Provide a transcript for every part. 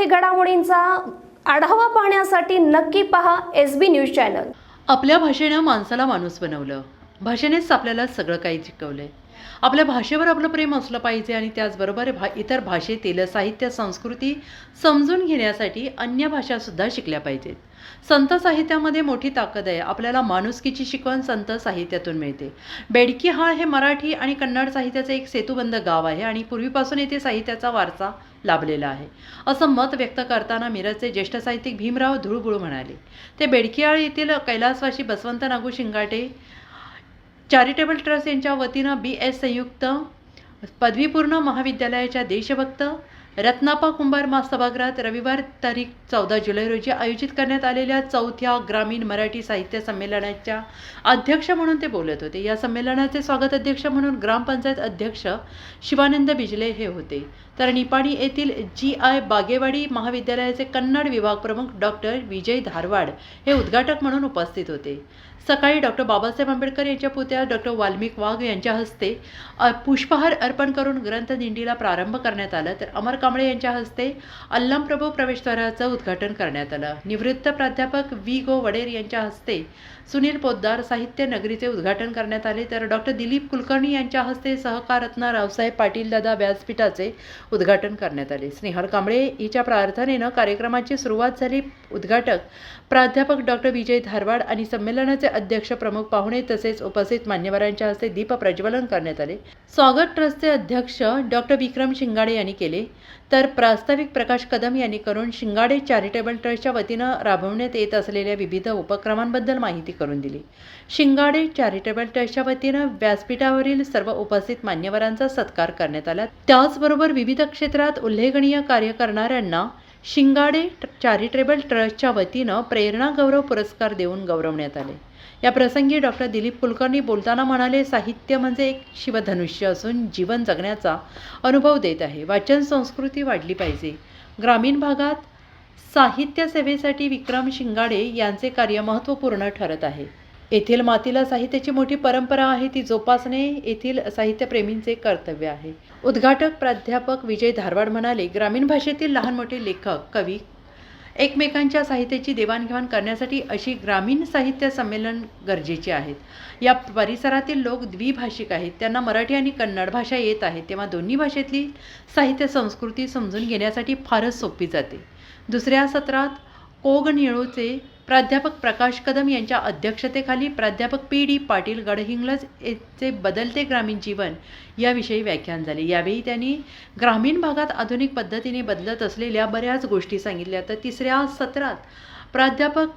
विद्यार्थी घडामोडींचा आढावा पाहण्यासाठी नक्की पहा एस बी न्यूज चॅनल. आपल्या भाषेनं माणसाला माणूस बनवलं. भाषेनेच आपल्याला सगळं काही शिकवलंय. आपल्या भाषेवर आपलं प्रेम असलं पाहिजे आणि त्याचबरोबर भा इतर भाषेतील साहित्य संस्कृती समजून घेण्यासाठी अन्य भाषासुद्धा शिकल्या पाहिजेत. संत साहित्यामध्ये मोठी ताकद आहे. आपल्याला माणुसकीची शिकवण संत साहित्यातून मिळते. बेडकीहाळ हे मराठी आणि कन्नड साहित्याचे एक सेतुबंद गाव आहे आणि पूर्वीपासून येथे साहित्याचा वारसा लाभलेला आहे. असं मत व्यक्त करताना मिरजचे ज्येष्ठ साहित्यिक भीमराव धुळगुळ म्हणाले ते बेडकियाळ येथील कैलासवाशी बसवंत नागू शिंगाटे चॅरिटेबल ट्रस्ट यांच्या वतीनं बी एस संयुक्त पदवीपूर्ण महाविद्यालयाच्या देशभक्त रत्नापा कुंभार मा सभागृहात रविवार तारीख चौदा जुलै रोजी आयोजित करण्यात आलेल्या चौथ्या ग्रामीण मराठी साहित्य संमेलनाच्या अध्यक्ष म्हणून ते बोलत होते. या संमेलनाचे स्वागत अध्यक्ष म्हणून ग्रामपंचायत अध्यक्ष शिवानंद बिजले हे होते. तर निपाणी येथील जी आय बागेवाडी महाविद्यालयाचे कन्नड विभाग प्रमुख डॉक्टर विजय धारवाड हे उद्घाटक म्हणून उपस्थित होते. सकाळी डॉक्टर बाबासाहेब आंबेडकर यांच्या पुत्या डॉक्टर वाल्मिक वाघ यांच्या हस्ते पुष्पहार अर्पण करून ग्रंथदिंडीला प्रारंभ करण्यात आला. तर अमर कांबळे यांच्या हस्ते अल्लमप्रभू प्रवेशद्वाराचं उद्घाटन करण्यात आलं. निवृत्त प्राध्यापक व्ही गो वडेर यांच्या हस्ते सुनील पोद्दार साहित्य नगरीचे उद्घाटन करण्यात आले. तर डॉक्टर दिलीप कुलकर्णी यांच्या हस्ते सहकारत्न रावसाहेब पाटीलदादा व्यासपीठाचे उद्घाटन करण्यात आले. स्नेहल कांबळे हिच्या प्रार्थनेनं कार्यक्रमाची सुरुवात झाली. उद्घाटक. प्राध्यापक डॉक्टर विजय धारवाड आणि संमेलनाचे अध्यक्ष प्रमुख पाहुणे तसेच उपस्थित मान्यवरांच्या हस्ते दीप प्रज्वलन करण्यात आले. स्वागत ट्रस्टचे अध्यक्ष डॉक्टर विक्रम शिंगाडे यांनी केले. तर प्रास्ताविक प्रकाश कदम यांनी करून शिंगाडे चॅरिटेबल ट्रस्टच्या वतीनं राबवण्यात येत असलेल्या विविध उपक्रमांबद्दल माहिती करून दिली. शिंगाडे चॅरिटेबल ट्रस्टच्या वतीनं व्यासपीठावरील सर्व उपस्थित मान्यवरांचा सत्कार करण्यात आला. त्याचबरोबर विविध क्षेत्रात उल्लेखनीय कार्य करणाऱ्यांना शिंगाडे चॅरिटेबल ट्रस्टच्या वतीनं प्रेरणा गौरव पुरस्कार देऊन गौरवण्यात आले. या प्रसंगी डॉक्टर दिलीप कुलकर्णी बोलताना म्हणाले साहित्य म्हणजे एक शिवधनुष्य असून जीवन जगण्याचा अनुभव देत आहे. वाचन संस्कृती वाढली पाहिजे. ग्रामीण भागात साहित्य सेवेसाठी विक्रम शिंगाडे यांचे कार्य महत्त्वपूर्ण ठरत आहे. येथील मातीला साहित्याची मोठी परंपरा आहे. ती जोपासणे येथील साहित्यप्रेमींचे कर्तव्य आहे. उद्घाटक प्राध्यापक विजय धारवाड म्हणाले ग्रामीण भाषेतील लहान मोठे लेखक कवी एकमेकांच्या साहित्याची देवाणघेवाण करण्यासाठी अशी ग्रामीण साहित्य संमेलन गरजेची आहेत. या परिसरातील लोक द्विभाषिक आहेत. त्यांना मराठी आणि कन्नड भाषा येत आहे. तेव्हा दोन्ही भाषेतली साहित्य संस्कृती समजून घेण्यासाठी फारच सोपी जाते. दुसऱ्या सत्रात कोगनिळूचे प्राध्यापक प्रकाश कदम यांच्या अध्यक्षतेखाली प्राध्यापक पी डी पाटील गडहिंग्लज येथे बदलते ग्रामीण जीवन याविषयी व्याख्यान झाले. यावेळी त्यांनी ग्रामीण भागात आधुनिक पद्धतीने बदलत असलेल्या बऱ्याच गोष्टी सांगितल्या. तर तिसऱ्या सत्रात प्राध्यापक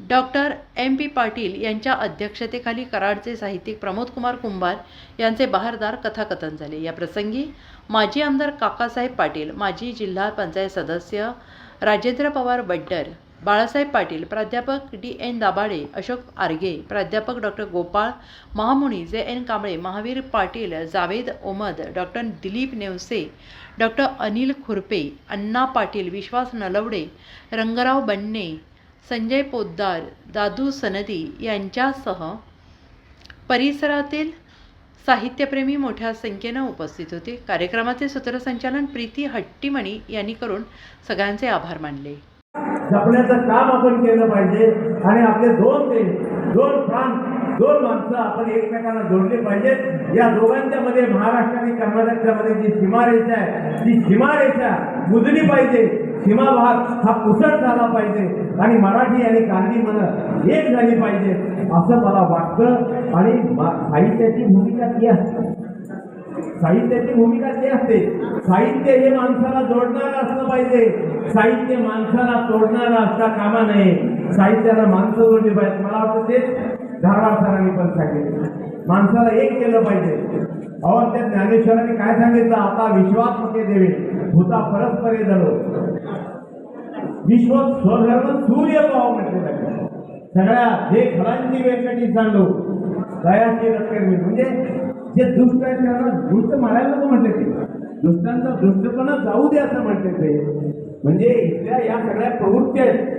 डॉक्टर एम पी पाटील यांच्या अध्यक्षतेखाली कराडचे साहित्यिक प्रमोद कुमार कुंभार यांचे बहारदार कथाकथन झाले. या प्रसंगी माजी आमदार काकासाहेब पाटील माजी जिल्हा पंचायत सदस्य राजेंद्र पवार बड्डर बाळासाहेब पाटील प्राध्यापक डी एन दाभाडे अशोक आर्गे प्राध्यापक doctor Gopal Mahamuni J N Kamble Mahavir Patil Javed Omad doctor Dilip Nevse doctor Anil Khurpe Anna Patil Vishwas Nalawade Rangrao Banne Sanjay Poddar दादू सनदी यांच्यासह परिसरातील साहित्यप्रेमी मोठ्या संख्येनं उपस्थित होते. कार्यक्रमाचे सूत्रसंचालन प्रीती हट्टीमणी यांनी करून सगळ्यांचे आभार मानले. जपण्याचं काम आपण केलं पाहिजे आणि आपले दोन देश दोन प्रांत दोन माणसं आपण एकमेकांना जोडले पाहिजेत. या दोघांच्या मध्ये महाराष्ट्र आणि कर्नाटकच्या मध्ये जी सीमारेषा आहे ती सीमारेषा मुजली पाहिजे. सीमाभाग हा पुसट झाला पाहिजे. आणि मराठी आणि कांदी मन एक झाली पाहिजे. असं मला वाटतं. आणि साहित्याची भूमिका ती असते. साहित्याची भूमिका ती असते. साहित्य हे माणसाला जोडणारं असलं पाहिजे. साहित्य माणसाला तोडणारं असता कामा नये. साहित्याला माणसं जोडली पाहिजे मला वाटतं तेच धारवाड सरांनी पण सांगितलं. माणसाला एक केलं पाहिजे. अहो त्या ज्ञानेश्वरांनी काय सांगितलं? आता विश्वास विश्वात्मके देवे. भूता परस्परे झालो विश्व स्वधर्म सूर्य पाहू म्हटले सगळ्या हे फळांची वेळसाठी सांडू. दयाची रक्कम म्हणजे जे दुष्ट आहेत त्यांना दुष्ट मारायला नको म्हटले ते. दुष्टांचा दुष्टपणा जाऊ दे असं म्हटले ते. म्हणजे इथल्या या सगळ्या प्रवृत्ती आहेत.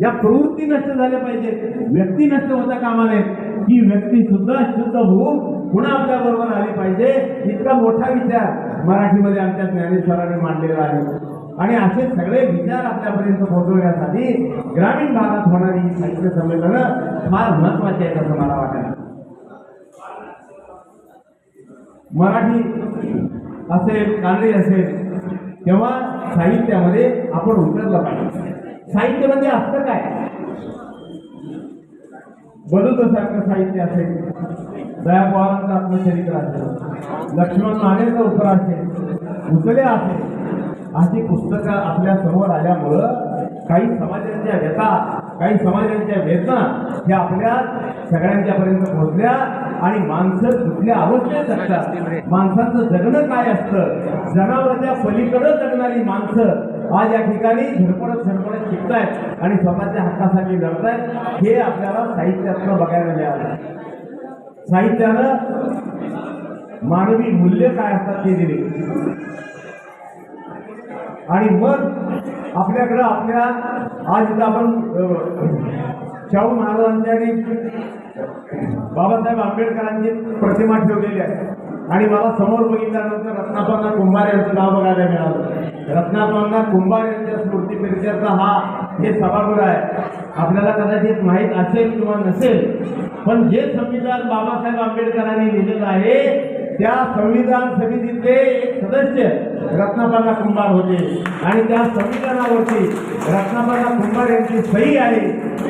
या प्रवृत्ती नष्ट झाल्या पाहिजेत व्यक्ती नष्ट होता कामा नये. ही व्यक्ती सुद्धा शुद्ध होऊन पुन्हा आपल्या बरोबर आली पाहिजे. इतका मोठा विचार मराठीमध्ये आमच्या ज्ञानेश्वरांनी मांडलेला आहे. आणि असे सगळे विचार आपल्यापर्यंत पोहोचवण्यासाठी ग्रामीण भागात होणारी ही साहित्य संमेलनं फार महत्वाची आहेत असं मला वाटतं. मराठी असेल कानडी असेल तेव्हा साहित्यामध्ये आपण उतरलं पाहिजे. साहित्य म्हणजे असतं काय? बलुतसारखं साहित्य असेल. दया पवारांचं आत्मचरित्र असेल. लक्ष्मण मानेचं उत्तर असेल. उचले असेल. अशी पुस्तकं आपल्यासमोर आल्यामुळं काही समाजांच्या व्यथा काही समाजांच्या वेदना ह्या आपल्या सगळ्यांच्यापर्यंत पोहोचल्या. आणि माणसं कुठल्या अवस्थेत असतात? माणसाचं जगणं काय असतं? जनावरांच्या पलीकडं जगणारी माणसं आज या ठिकाणी झडपडत झडपडत शिकतायत आणि स्वतःच्या हक्कासाठी लढतायत. हे आपल्याला साहित्यातनं बघायला मिळालं. साहित्यानं मानवी मूल्य काय असतात ते दिले. आणि मग आपल्याकडं आपल्या आज आपण शाहू महाराजांची आणि बाबासाहेब आंबेडकरांची प्रतिमा ठेवलेली आहे. आणि मला समोर बघितल्यानंतर रत्नापांना कुंभार यांचं नाव बघायला मिळालं. रत्नापांना कुंभार यांच्या स्मृती परिचयाचा हा हे सभागृह आहे. आपल्याला कदाचित माहीत असेल किंवा नसेल पण जे संविधान बाबासाहेब आंबेडकरांनी लिहिलेलं आहे त्या संविधान समितीचे एक सदस्य रत्नाबाला कुंभार होते. आणि त्या संविधानावरती रत्नाबाला कुंभार यांची सही आहे.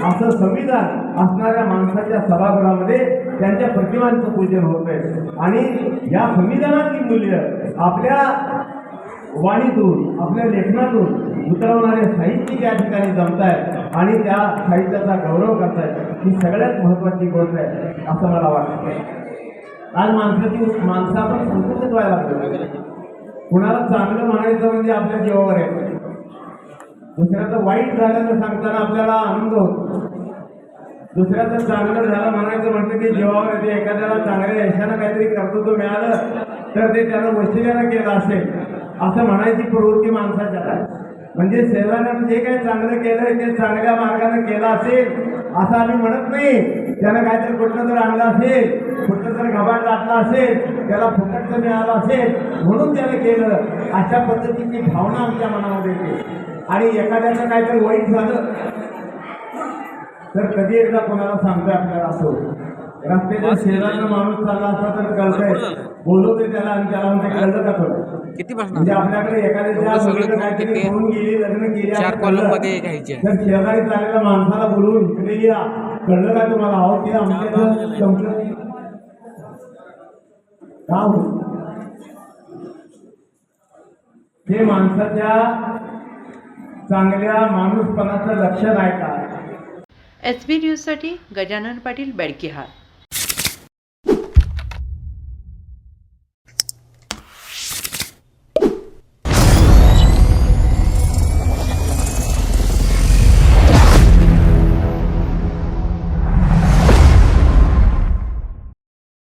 असं संविधान असणाऱ्या माणसाच्या सभागृहामध्ये त्यांच्या प्रतिमांचं पूजन होत आहे आणि या संविधानातील मूल्य आपल्या वाणीतून आपल्या लेखनातून उतरवणारे साहित्यिक या ठिकाणी जमत आहेत आणि त्या साहित्याचा गौरव करतायत. ही सगळ्यात महत्वाची गोष्ट आहे असं मला वाटतं आज माणसाची माणसं आपण संकुचित व्हायला लागलो. कुणाला चांगलं म्हणायचं म्हणजे आपल्या जीवावर आहे. दुसऱ्याचं वाईट झाल्याचं सांगताना आपल्याला आनंद होतो. दुसऱ्याचं चांगलं झालं म्हणायचं म्हणतं की जीवावर येते एखाद्याला चांगल्या यशानं काहीतरी कर्तृत्व मिळालं तर ते त्यानं वशिल्यानं केलं असेल असं म्हणायची प्रवृत्ती माणसाच्या. म्हणजे सेवानं जे काही चांगलं केलं ते चांगल्या मार्गाने केलं असेल असं आम्ही म्हणत नाही. त्यानं काहीतरी कुठलं तर आणलं असेल कुठलं तर घबाड टाकलं असेल त्याला फुकटचं मिळालं असेल म्हणून त्यानं केलं. अशा पद्धतीची भावना आमच्या मनामध्ये येते. आणि एखाद्याचं काहीतरी वाईट झालं तर कधी एकदा कोणाला सांगतोय आपल्याला असं रस्त्याच्या शेजारचा माणूस चालला असता तर कळतंय. बोलवते त्याला आणि त्याला म्हणते कळलं का थोडं किती प्रश्न म्हणजे आपल्याकडे एवढं सगळं काहीतरी? होऊन गेली लग्न केली चार column. मध्ये घ्यायचे. तर शेजारी चाललेल्या माणसाला बोलवून इकडे या. कळलं का तुम्हाला? अहो ते आमच्या संपलं. का हो? हे माणसाच्या चांगल्या माणूसपणाचं लक्षण आहे का? एस बी न्यूजसाठी गजानन पाटील बेडकेहार